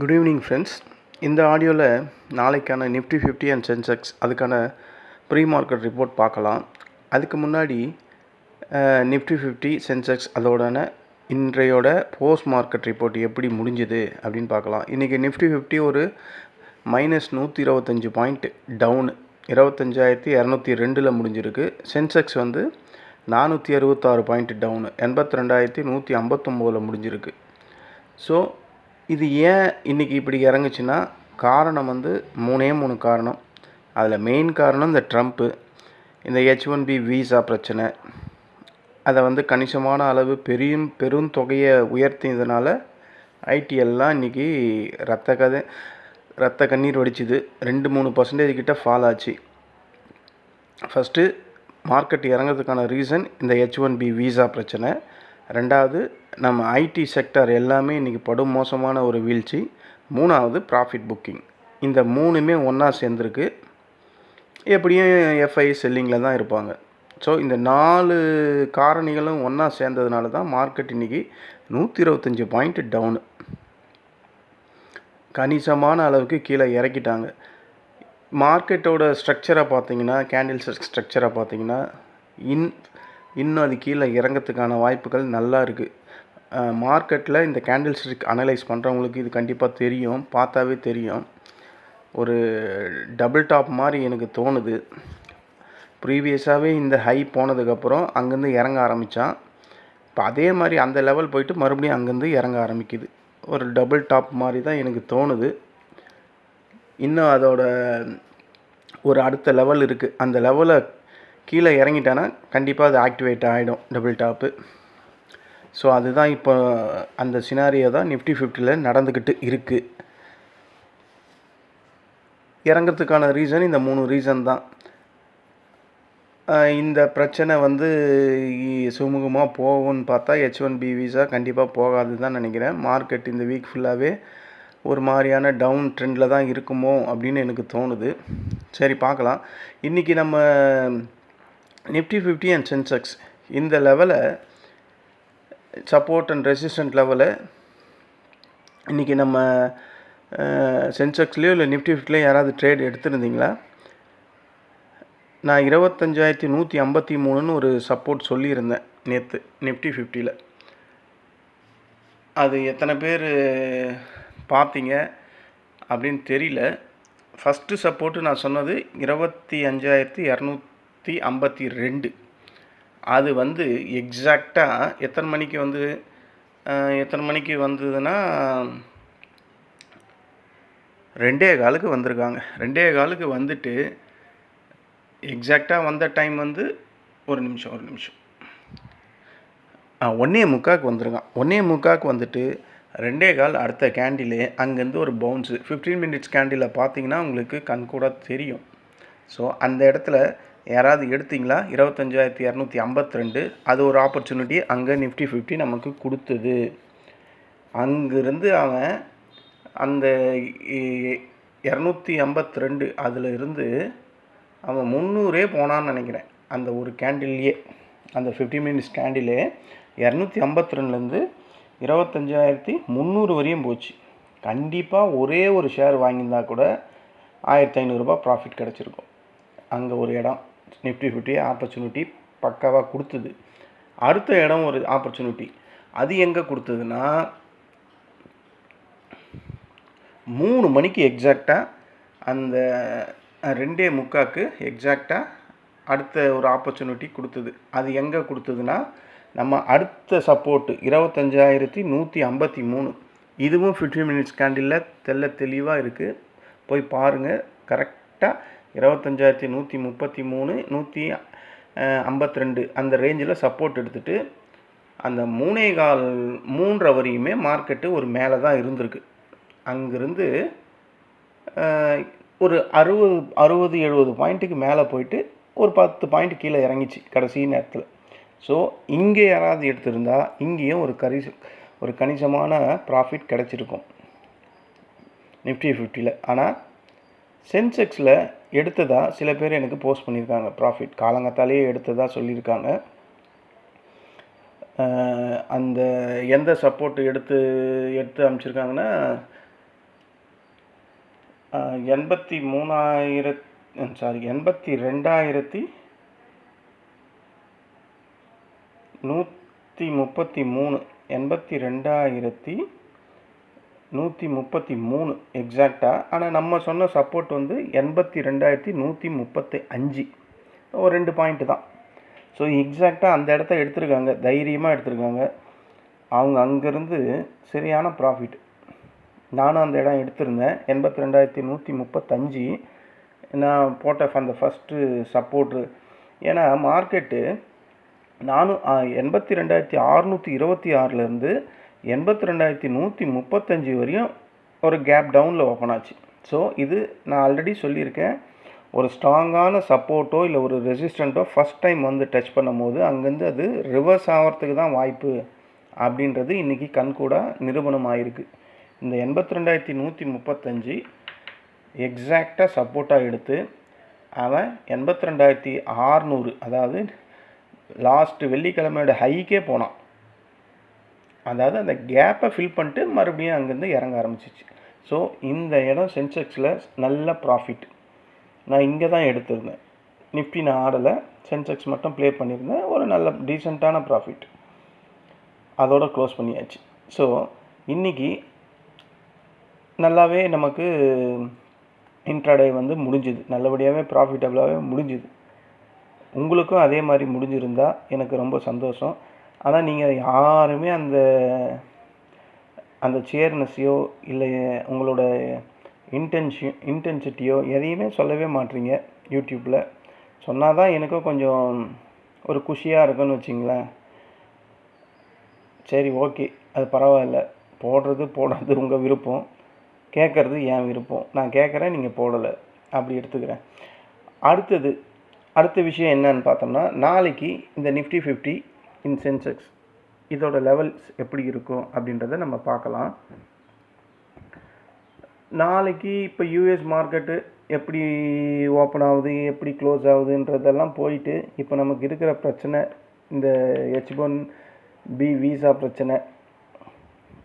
Good evening friends இந்த ஆடியோவில் நாளைக்கான நிஃப்டி ஃபிஃப்டி அண்ட் சென்செக்ஸ் அதுக்கான ப்ரீ மார்க்கெட் ரிப்போர்ட் பார்க்கலாம். அதுக்கு முன்னாடி நிஃப்டி ஃபிஃப்டி சென்செக்ஸ் அதோடான இன்றையோட போஸ்ட் மார்க்கெட் ரிப்போர்ட் எப்படி முடிஞ்சுது அப்படின்னு பார்க்கலாம். இன்றைக்கி நிஃப்டி ஃபிஃப்டி ஒரு மைனஸ் நூற்றி இருபத்தஞ்சி பாயிண்ட் டவுனு இருபத்தஞ்சாயிரத்தி இரநூத்தி ரெண்டில் முடிஞ்சிருக்கு. சென்செக்ஸ் வந்து நானூற்றி அறுபத்தாறு பாயிண்ட் டவுனு எண்பத்தி ரெண்டாயிரத்தி நூற்றி ஐம்பத்தொம்போதில் முடிஞ்சிருக்கு. ஸோ இது ஏன் இன்றைக்கி இப்படி இறங்குச்சுன்னா காரணம் வந்து மூணே மூணு காரணம். அதில் மெயின் காரணம் இந்த ட்ரம்ப்பு இந்த ஹெச் ஒன் பி வீசா பிரச்சனை. அதை வந்து கணிசமான அளவு பெரிய பெரும் தொகையை உயர்த்தினதுனால ஐடி எல்லாம் இன்றைக்கி ரத்த கதை ரத்த கண்ணீர் வடிச்சுது. ரெண்டு மூணு பர்சன்டேஜ் கிட்ட ஃபால் ஆச்சு. ஃபஸ்ட்டு மார்க்கெட் இறங்கிறதுக்கான ரீசன் இந்த ஹெச் ஒன் பி வீசா பிரச்சனை. ரெண்டாவது நம்ம ஐடி செக்டர் எல்லாமே இன்றைக்கி படும் மோசமான ஒரு வீழ்ச்சி. மூணாவது ப்ராஃபிட் புக்கிங் இந்த மூணுமே ஒன்றா சேர்ந்துருக்கு. எப்படியும் எஃப்ஐ செல்லிங்கில் தான் இருப்பாங்க. ஸோ இந்த நாலு காரணிகளும் ஒன்றா சேர்ந்ததுனால தான் மார்க்கெட் இன்றைக்கி நூற்றி இருபத்தஞ்சி பாயிண்ட் டவுனு கணிசமான அளவுக்கு கீழே இறக்கிட்டாங்க. மார்க்கெட்டோட ஸ்ட்ரக்சரை பார்த்தீங்கன்னா கேண்டில் ஸ்ட்ரக்சரை பார்த்தீங்கன்னா இன் இன்னும் அது கீழே இறங்கிறதுக்கான வாய்ப்புகள் நல்லா இருக்குது மார்க்கெட்டில் இந்த கேண்டில் ஸ்டிக் அனலைஸ் பண்ணுறவங்களுக்கு இது கண்டிப்பாக தெரியும். பார்த்தாவே தெரியும். ஒரு டபுள் டாப் மாதிரி எனக்கு தோணுது. ப்ரீவியஸாகவே இந்த ஹை போனதுக்கப்புறம் அங்கேருந்து இறங்க ஆரம்பித்தான் இப்போ அதே மாதிரி அந்த லெவல் போயிட்டு மறுபடியும் அங்கேருந்து இறங்க ஆரம்பிக்குது. ஒரு டபுள் டாப் மாதிரி தான் எனக்கு தோணுது. இன்னும் அதோட ஒரு அடுத்த லெவல் இருக்குது அந்த லெவலை கீழே இறங்கிட்டேன்னா கண்டிப்பாக அது ஆக்டிவேட் ஆகிடும் டபுள் டாப்பு ஸோ அதுதான் இப்போ அந்த சினாரியோ தான் நிஃப்டி ஃபிஃப்டியில் நடந்துக்கிட்டு இருக்குது இறங்கிறதுக்கான ரீசன் இந்த மூணு ரீசன் தான். இந்த பிரச்சனை வந்து சுமூகமாக போகும்னு பார்த்தா ஹெச் ஒன் பி விசா கண்டிப்பாக போகாது தான் நினைக்கிறேன். மார்க்கெட் இந்த வீக் ஃபுல்லாகவே ஒரு மாதிரியான டவுன் ட்ரெண்டில் தான் இருக்குமோ அப்படின்னு எனக்கு தோணுது. சரி பார்க்கலாம். இன்றைக்கி நம்ம நிஃப்டி ஃபிஃப்டி அண்ட் சென்செக்ஸ் இந்த லெவலை சப்போர்ட் அண்ட் ரெசிஸ்டன்ட் லெவலை இன்றைக்கி நம்ம சென்செக்ஸ்லேயோ இல்லை நிஃப்டி ஃபிஃப்டிலையோ யாராவது ட்ரேட் எடுத்துருந்தீங்களா? நான் இருபத்தஞ்சாயிரத்தி நூற்றி ஐம்பத்தி மூணுன்னு ஒரு சப்போர்ட் சொல்லியிருந்தேன் நேற்று நிஃப்டி ஃபிஃப்டியில் அது எத்தனை பேர் பார்த்தீங்க அப்படின்னு தெரியல. ஃபஸ்ட்டு சப்போர்ட்டு நான் சொன்னது இருபத்தி அஞ்சாயிரத்தி இரநூத்தி ஐம்பத்தி ரெண்டு. அது வந்து எக்ஸாக்டாக எத்தனை மணிக்கு வந்து எத்தனை மணிக்கு வந்ததுன்னா ரெண்டே காலுக்கு வந்திருக்காங்க. ரெண்டே காலுக்கு வந்துட்டு எக்ஸாக்டாக வந்த டைம் வந்து ஒரு நிமிஷம் ஒரு நிமிஷம். ஒன்றே முக்காக்கு வந்திருக்கான். ஒன்றே முக்காக்கு வந்துட்டு ரெண்டே கால் அடுத்த கேண்டிலே அங்கேருந்து ஒரு பவுன்ஸு ஃபிஃப்டீன் மினிட்ஸ் கேண்டிலில் பார்த்தீங்கன்னா உங்களுக்கு கண் கூட தெரியும். ஸோ அந்த இடத்துல யாராவது எடுத்திங்களா? இருபத்தஞ்சாயிரத்தி இரநூத்தி ஐம்பத்தி ரெண்டு. அது ஒரு ஆப்பர்ச்சுனிட்டி அங்கே நிஃப்டி ஃபிஃப்டி நமக்கு கொடுத்தது. அங்கேருந்து அவன் அந்த இரநூத்தி ஐம்பத்தி ரெண்டு அதில் இருந்து அவன் முந்நூறே போனான்னு நினைக்கிறேன். அந்த ஒரு கேண்டில்லையே அந்த ஃபிஃப்டி மினிட்ஸ் கேண்டிலே இரநூத்தி ஐம்பத்தி ரெண்டுலேருந்து இருபத்தஞ்சாயிரத்தி முந்நூறு வரையும் போச்சு. கண்டிப்பாக ஒரே ஒரு ஷேர் வாங்கியிருந்தா கூட ஆயிரத்தி ஐநூறுரூபா ப்ராஃபிட் கிடச்சிருக்கும். அங்கே ஒரு இடம். நிஃப்டி ஃபிஃப்டி ஆப்பர்ச்சுனிட்டி பக்காவாக கொடுத்தது. அடுத்த இடம் ஒரு ஆப்பர்ச்சுனிட்டி அது எங்கே கொடுத்ததுன்னா மூணு மணிக்கு எக்ஸாக்டாக அந்த ரெண்டே முக்காக்கு எக்ஸாக்டாக அடுத்த ஒரு ஆப்பர்ச்சுனிட்டி கொடுத்தது. அது எங்கே கொடுத்ததுன்னா நம்ம அடுத்த சப்போர்ட்டு இருபத்தஞ்சாயிரத்தி நூற்றி ஐம்பத்தி மூணு. இதுவும் ஃபிஃப்டி மினிட்ஸ் கேண்டிலில் தெல்ல தெளிவாக இருக்குது போய் பாருங்கள் கரெக்டாக இருபத்தஞ்சாயிரத்தி நூற்றி முப்பத்தி மூணு நூற்றி ஐம்பத்தி ரெண்டு அந்த ரேஞ்சில் சப்போர்ட் எடுத்துகிட்டு அந்த மூணே கால் மூன்றரை வரையுமே மார்க்கெட்டு ஒரு மேலே தான் இருந்திருக்கு. அங்கேருந்து ஒரு அறுபது அறுபது எழுபது பாயிண்ட்டுக்கு மேலே போயிட்டு ஒரு பத்து பாயிண்ட் கீழே இறங்கிச்சு கடைசி நேரத்தில். ஸோ இங்கே யாராவது எடுத்திருந்தால் இங்கேயும் ஒரு கரி ஒரு கணிசமான ப்ராஃபிட் கிடச்சிருக்கும். நிஃப்டி ஃபிஃப்டியில் ஆனால் சென்செக்ஸில் எடுத்ததா? சில பேர் எனக்கு போஸ்ட் பண்ணியிருக்காங்க. ப்ராஃபிட் காலங்கத்தாலேயே எடுத்ததாக சொல்லியிருக்காங்க. அந்த எந்த சப்போர்ட் எடுத்து எடுத்து அமைச்சிருக்காங்கன்னா எண்பத்தி மூணாயிரத் சாரி எண்பத்தி ரெண்டாயிரத்தி நூற்றி முப்பத்தி மூணு எண்பத்தி ரெண்டாயிரத்தி நூற்றி முப்பத்தி மூணு எக்ஸாக்டாக ஆனால் நம்ம சொன்ன சப்போர்ட் வந்து எண்பத்தி ரெண்டாயிரத்தி நூற்றி முப்பத்தி அஞ்சு. ஒரு ரெண்டு பாயிண்ட்டு தான். ஸோ எக்ஸாக்டாக அந்த இடத்த எடுத்திருக்காங்க. தைரியமாக எடுத்திருக்காங்க. அவங்க அங்கேருந்து சரியான ப்ராஃபிட் நானும் அந்த இடம் எடுத்திருந்தேன். எண்பத்தி ரெண்டாயிரத்தி நூற்றி முப்பத்தஞ்சு நான் போட்ட அந்த ஃபஸ்ட்டு சப்போர்ட்ரு ஏன்னா மார்க்கெட்டு நானும் எண்பத்தி ரெண்டாயிரத்தி அறநூற்றி இருபத்தி ஆறுலேருந்து எண்பத்தி ரெண்டாயிரத்தி நூற்றி முப்பத்தஞ்சு வரையும் ஒரு கேப் டவுனில் ஓப்பன் ஆச்சு. ஸோ இது நான் ஆல்ரெடி சொல்லியிருக்கேன். ஒரு ஸ்ட்ராங்கான சப்போர்ட்டோ இல்லை ஒரு ரெசிஸ்டண்ட்டோ ஃபஸ்ட் டைம் வந்து டச் பண்ணும்போது அங்கேருந்து அது ரிவர்ஸ் ஆகிறதுக்கு தான் வாய்ப்பு அப்படின்றது இன்றைக்கி கண்கூடாக நிரூபணம் ஆகிருக்கு இந்த எண்பத்தி ரெண்டாயிரத்தி நூற்றி முப்பத்தஞ்சு எக்ஸாக்டாக சப்போர்ட்டாக எடுத்து அவன் எண்பத்தி ரெண்டாயிரத்தி ஆறுநூறு அதாவது லாஸ்ட்டு வெள்ளிக்கிழமையோட ஹைக்கே போனான். அதாவது அந்த கேப்பை ஃபில் பண்ணிட்டு மறுபடியும் அங்கேருந்து இறங்க ஆரம்பிச்சிச்சு. ஸோ இந்த இடம் சென்செக்ஸில் நல்ல ப்ராஃபிட் நான் இங்கே தான் எடுத்திருந்தேன். நிஃப்டி நான் ஆடலை. சென்செக்ஸ் மட்டும் ப்ளே பண்ணியிருந்தேன். ஒரு நல்ல டீசெண்டான ப்ராஃபிட் அதோட க்ளோஸ் பண்ணியாச்சு. ஸோ இன்றைக்கி நல்லாவே நமக்கு இன்ட்ராடே வந்து முடிஞ்சுது. நல்லபடியாகவே ப்ராஃபிட்டபுளாகவே முடிஞ்சுது. உங்களுக்கும் அதே மாதிரி முடிஞ்சிருந்தால் எனக்கு ரொம்ப சந்தோஷம். ஆனால் நீங்கள் யாருமே அந்த அந்த சேர்னஸையோ இல்லை உங்களோட இன்டென்ஷன் இன்டென்சிட்டியோ எதையுமே சொல்லவே மாட்றீங்க யூடியூப்பில் சொன்னால் தான் எனக்கும் கொஞ்சம் ஒரு குஷியாக இருக்குன்னு வச்சிங்களேன். சரி ஓகே அது பரவாயில்ல. போடுறது போடாது உங்கள் விருப்பம். கேட்குறது என் விருப்பம். நான் கேட்குறேன் நீங்கள் போடலை. அப்படி எடுத்துக்கிறேன். அடுத்தது அடுத்த விஷயம் என்னன்னு பார்த்தோம்னா நாளைக்கு இந்த நிஃப்டி ஃபிஃப்டி இன் சென்செக்ஸ் இதோட லெவல்ஸ் எப்படி இருக்கும் அப்படின்றத நம்ம பார்க்கலாம். நாளைக்கு இப்போ யூஎஸ் மார்க்கெட்டு எப்படி ஓப்பன் ஆகுது எப்படி க்ளோஸ் ஆகுதுன்றதெல்லாம் போயிட்டு இப்போ நமக்கு இருக்கிற பிரச்சனை இந்த ஹெச் ஒன் பி விசா பிரச்சனை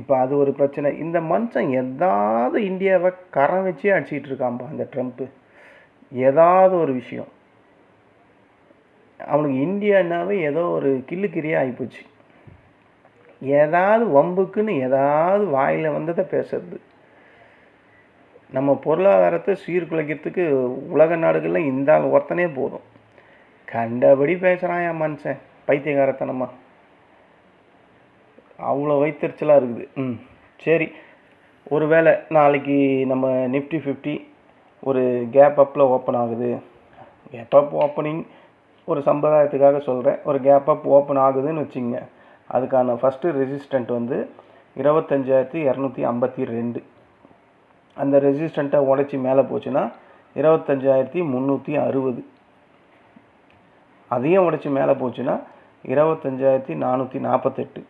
இப்போ அது ஒரு பிரச்சனை. இந்த மனுஷன் எதாவது இந்தியாவை கரம் வச்சே அடிச்சிக்கிட்டு இருக்காம்பா அந்த ட்ரம்ப்பு ஏதாவது ஒரு விஷயம். அவனுக்கு இந்தியானாவே ஏதோ ஒரு கிள்ளுக்கிரியாக ஆகிப்போச்சு ஏதாவது வம்புக்குன்னு ஏதாவது வாயில் வந்ததை பேசுறது. நம்ம பொருளாதாரத்தை சீர்குலைக்கிறதுக்கு உலக நாடுகளில் இந்த ஆள் ஒருத்தனே போதும். கண்டபடி பேசுகிறான் என் மனுஷன் பைத்தியகாரத்தனமா. அவ்வளோ வைத்தறிச்சலாக இருக்குது. ம் சரி. ஒருவேளை நாளைக்கு நம்ம நிஃப்டி ஃபிஃப்டி ஒரு கேப் அப்பில் ஓப்பன் ஆகுது. கேப் அப் ஓப்பனிங் ஒரு சம்பிரதாயத்துக்காக சொல்கிறேன் ஒரு கேப் அப் ஓப்பன் ஆகுதுன்னு வச்சுங்க. அதுக்கான ஃபஸ்ட்டு ரெசிஸ்டண்ட் வந்து இருபத்தஞ்சாயிரத்தி இரநூத்தி ஐம்பத்தி ரெண்டு. அந்த ரெசிஸ்டண்ட்டை உடச்சி மேலே போச்சுன்னா இருபத்தஞ்சாயிரத்தி முந்நூற்றி அறுபது. அதையும் உடச்சி மேலே போச்சுன்னா இருபத்தஞ்சாயிரத்தி நானூற்றி நாற்பத்தெட்டு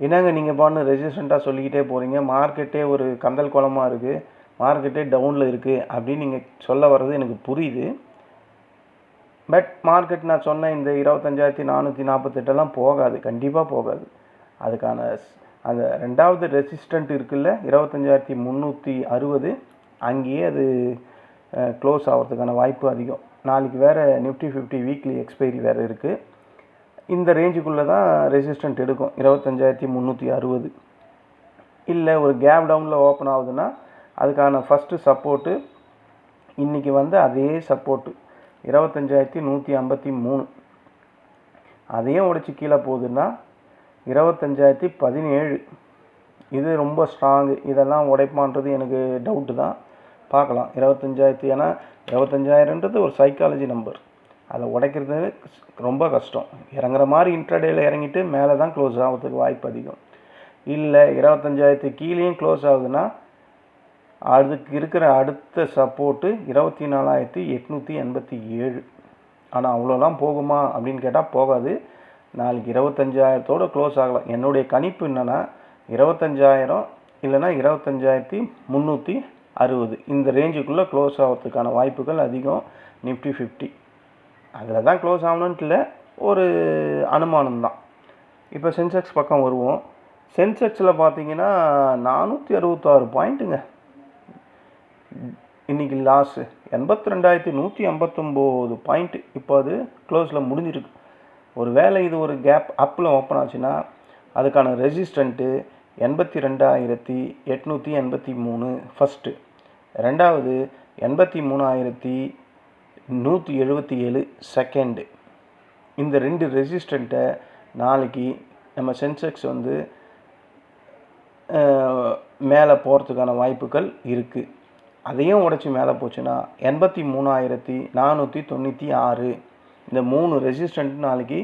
என்னங்க நீங்கள் பாட்டு ரெசிஸ்டண்ட்டாக சொல்லிக்கிட்டே போகிறீங்க மார்க்கெட்டே ஒரு கந்தல் குளமாக இருக்குது மார்க்கெட்டே டவுனில் இருக்குது அப்படின்னு நீங்கள் சொல்ல வர்றது எனக்கு புரியுது. பட் மார்க்கெட் நான் சொன்ன இந்த இருபத்தஞ்சாயிரத்தி நானூற்றி நாற்பத்தெட்டெல்லாம் போகாது. கண்டிப்பாக போகாது. அதுக்கான அந்த ரெண்டாவது ரெசிஸ்டண்ட் இருக்குல்ல இருபத்தஞ்சாயிரத்தி முந்நூற்றி அறுபது அங்கேயே அது க்ளோஸ் ஆகிறதுக்கான வாய்ப்பு அதிகம். நாளைக்கு வேறு நிஃப்டி ஃபிஃப்டி வீக்லி எக்ஸ்பைரி வேறு இருக்குது இந்த ரேஞ்சுக்குள்ளே தான் ரெசிஸ்டண்ட் எடுக்கும். இருபத்தஞ்சாயிரத்தி முந்நூற்றி அறுபது. இல்லை ஒரு கேப் டவுனில் ஓப்பன் ஆகுதுன்னா அதுக்கான ஃபஸ்ட்டு சப்போர்ட்டு இன்றைக்கி வந்து அதே சப்போர்ட்டு இருபத்தஞ்சாயிரத்தி நூற்றி ஐம்பத்தி மூணு. அதையும் உடச்சி கீழே போகுதுன்னா இருபத்தஞ்சாயிரத்தி பதினேழு. இது ரொம்ப ஸ்ட்ராங்கு இதெல்லாம் உடைப்பான்றது எனக்கு டவுட்டு தான். பார்க்கலாம். இருபத்தஞ்சாயிரத்தி ஏன்னா இருபத்தஞ்சாயிரன்றது ஒரு சைக்காலஜி நம்பர் அதை உடைக்கிறது ரொம்ப கஷ்டம். இறங்குற மாதிரி இன்ட்ரடேயில் இறங்கிட்டு மேலே தான் க்ளோஸ் ஆகிறதுக்கு வாய்ப்பு அதிகம். இல்லை இருபத்தஞ்சாயிரத்து கீழேயும் க்ளோஸ் ஆகுதுன்னா அதுக்கு இருக்கிற அடுத்த சப்போர்ட்டு இருபத்தி நாலாயிரத்தி எட்நூற்றி எண்பத்தி ஏழு. ஆனால் அவ்வளோலாம் போகுமா அப்படின்னு கேட்டால் போகாது. நாளைக்கு இருபத்தஞ்சாயிரத்தோடு க்ளோஸ் ஆகலாம். என்னுடைய கணிப்பு என்னென்னா இருபத்தஞ்சாயிரம் இல்லைன்னா இருபத்தஞ்சாயிரத்தி முந்நூற்றி அறுபது. இந்த ரேஞ்சுக்குள்ளே க்ளோஸ் ஆகிறதுக்கான வாய்ப்புகள் அதிகம். நிஃப்டி ஃபிஃப்டி. அதில் தான் க்ளோஸ் ஆகணுன்ட்டு இல்லை ஒரு அனுமானம் தான். இப்போ சென்செக்ஸ் பக்கம் வருவோம். சென்செக்ஸில் பார்த்தீங்கன்னா நானூற்றி அறுபத்தாறு பாயிண்ட்டுங்க இன்றைக்கி லாஸு எண்பத்தி ரெண்டாயிரத்தி நூற்றி ஐம்பத்தொம்போது பாயிண்ட் இப்போ அது க்ளோஸில் முடிஞ்சிருக்கு. ஒரு வேளை இது ஒரு கேப் அப்பில் ஓப்பன் ஆச்சுன்னா அதுக்கான ரெசிஸ்டண்ட்டு எண்பத்தி ரெண்டாயிரத்தி எட்நூற்றி எண்பத்தி மூணு ஃபஸ்ட்டு ரெண்டாவது எண்பத்தி மூணாயிரத்தி நூற்றி எழுபத்தி ஏழு செகண்டு இந்த ரெண்டு ரெசிஸ்டண்ட்டை நாளைக்கு நம்ம சென்செக்ஸ் வந்து மேலே போகிறதுக்கான வாய்ப்புகள் இருக்குது அதையும் உடச்சி மேலே போச்சுன்னா எண்பத்தி மூணாயிரத்தி நானூற்றி தொண்ணூற்றி ஆறு. இந்த மூணு ரெசிஸ்டண்ட் நாளைக்கு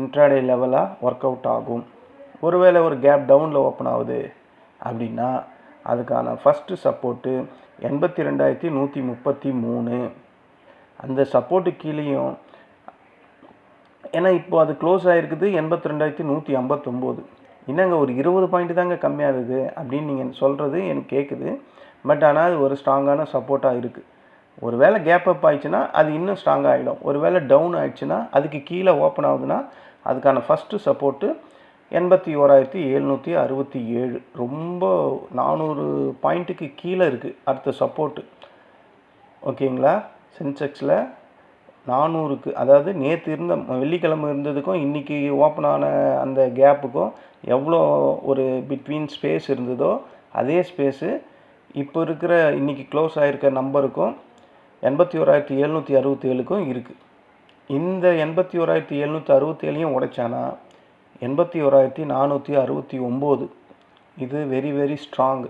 இன்ட்ராடே லெவலாக ஒர்க் அவுட் ஆகும். ஒருவேளை ஒரு கேப் டவுனில் ஓப்பன் ஆகுது அப்படின்னா அதுக்கான ஃபஸ்ட்டு சப்போர்ட்டு எண்பத்தி ரெண்டாயிரத்தி நூற்றி முப்பத்தி மூணு. அந்த சப்போர்ட்டு கீழேயும் ஏன்னா இப்போ அது க்ளோஸ் ஆகிருக்குது எண்பத்தி ரெண்டாயிரத்தி நூற்றி ஐம்பத்தொம்போது. என்னங்க ஒரு இருபது பாயிண்ட் தாங்க கம்மியாக இருக்குது அப்படின்னு நீங்கள் சொல்கிறது எனக்கு கேட்குது பட் ஆனால் அது ஒரு ஸ்ட்ராங்கான சப்போர்ட்டாக இருக்குது ஒரு வேளை கேப் அப் ஆயிடுச்சுன்னா அது இன்னும் ஸ்ட்ராங்காக ஆகிடும் ஒரு வேளை டவுன் ஆயிடுச்சுன்னா அதுக்கு கீழே ஓப்பன் ஆகுதுன்னா அதுக்கான ஃபஸ்ட்டு சப்போர்ட்டு எண்பத்தி ஓராயிரத்தி எழுநூற்றி அறுபத்தி ஏழு. ரொம்ப நானூறு பாயிண்ட்டுக்கு கீழே இருக்குது அடுத்த சப்போர்ட்டு ஓகேங்களா சென்செக்ஸில் நானூறுக்கு அதாவது நேற்று இருந்த வெள்ளிக்கிழமை இருந்ததுக்கும் இன்றைக்கி ஓப்பன் ஆன அந்த கேப்புக்கும் எவ்வளோ ஒரு பிட்வீன் ஸ்பேஸ் இருந்ததோ அதே ஸ்பேஸு இப்போ இருக்கிற இன்றைக்கி க்ளோஸ் ஆகிருக்க நம்பருக்கும் எண்பத்தி ஓராயிரத்தி எழுநூற்றி அறுபத்தி ஏழுக்கும் இருக்குது இந்த எண்பத்தி ஓராயிரத்தி எழுநூற்றி அறுபத்தி ஏழையும் உடைச்சானா எண்பத்தி ஓராயிரத்தி நானூற்றி அறுபத்தி ஒம்பது. இது வெரி வெரி ஸ்ட்ராங்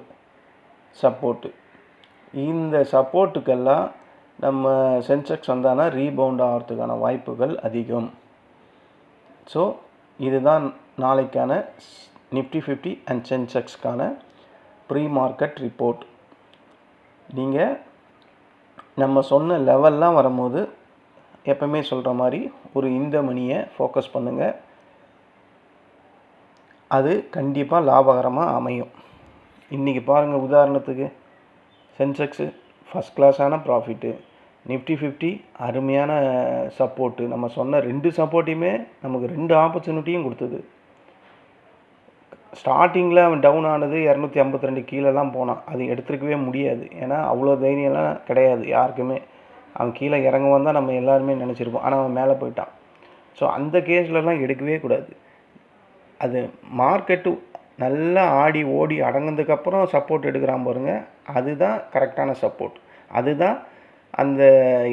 சப்போர்ட்டு இந்த சப்போர்ட்டுக்கெல்லாம் நம்ம சென்செக்ஸ் வந்தானா ரீபவுண்ட் ஆகிறதுக்கான வாய்ப்புகள் அதிகம். ஸோ இதுதான் நாளைக்கான நிஃப்டி ஃபிஃப்டி அண்ட் சென்செக்ஸ்க்கான ப்ரீ மார்க்கெட் ரிப்போர்ட் நீங்கள் நம்ம சொன்ன லெவல்லாம் வரும்போது எப்பவுமே சொல்கிற மாதிரி ஒரு இந்த மணியை ஃபோக்கஸ் பண்ணுங்கள் அது கண்டிப்பாக லாபகரமாக அமையும். இன்றைக்கி பாருங்கள் உதாரணத்துக்கு சென்செக்ஸு ஃபஸ்ட் கிளாஸான ப்ராஃபிட்டு நிஃப்டி ஃபிஃப்டி அருமையான சப்போர்ட்டு நம்ம சொன்ன ரெண்டு சப்போர்ட்டையுமே நமக்கு ரெண்டு ஆப்பர்ச்சுனிட்டியும் கொடுத்தது. ஸ்டார்டிங்கில் அவன் டவுன் ஆனது இரநூத்தி ஐம்பத்தி ரெண்டு கீழேலாம் போனான். அது எடுத்துருக்கவே முடியாது. ஏன்னா அவ்வளோ தைரியம்லாம் கிடையாது. யாருக்குமே. அவன் கீழே இறங்குவான் தான் நம்ம எல்லாருமே நினச்சிருப்போம். ஆனால் அவன் மேலே போயிட்டான். ஸோ அந்த கேஸ்லலாம் எடுக்கவே கூடாது. அது மார்க்கெட்டு நல்லா ஆடி ஓடி அடங்கினதுக்கப்புறம் சப்போர்ட் எடுக்கிறான் பாருங்க. அதுதான் கரெக்டான சப்போர்ட் அதுதான் அந்த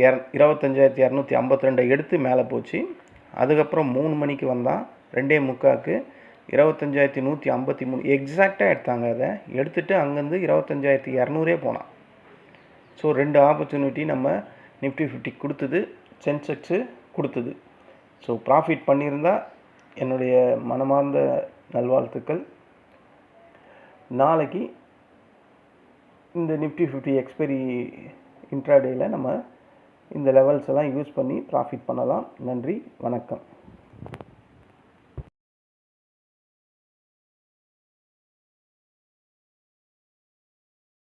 இர இருபத்தஞ்சாயிரத்தி இரநூத்தி ஐம்பத்தி ரெண்டை எடுத்து மேலே போச்சு. அதுக்கப்புறம் மூணு மணிக்கு வந்தான். ரெண்டே முக்காக்கு. இருபத்தஞ்சாயிரத்தி நூற்றி ஐம்பத்தி மூணு. எக்ஸாக்டாக எடுத்தாங்க அதை. எடுத்துகிட்டு அங்கேருந்து இருபத்தஞ்சாயிரத்தி இரநூறே போனான். ஸோ ரெண்டு ஆப்பர்ச்சுனிட்டி நம்ம நிஃப்டி ஃபிஃப்டி கொடுத்தது. சென்செக்ஸு கொடுத்தது. ஸோ ப்ராஃபிட் பண்ணியிருந்தால் என்னுடைய மனமார்ந்த நல்வாழ்த்துக்கள். நாளைக்கு இந்த நிஃப்டி ஃபிஃப்டி எக்ஸ்பைரி இன்ட்ராடேயில் நம்ம இந்த லெவல்ஸ் எல்லாம் யூஸ் பண்ணி ப்ராஃபிட் பண்ணலாம். நன்றி. வணக்கம்.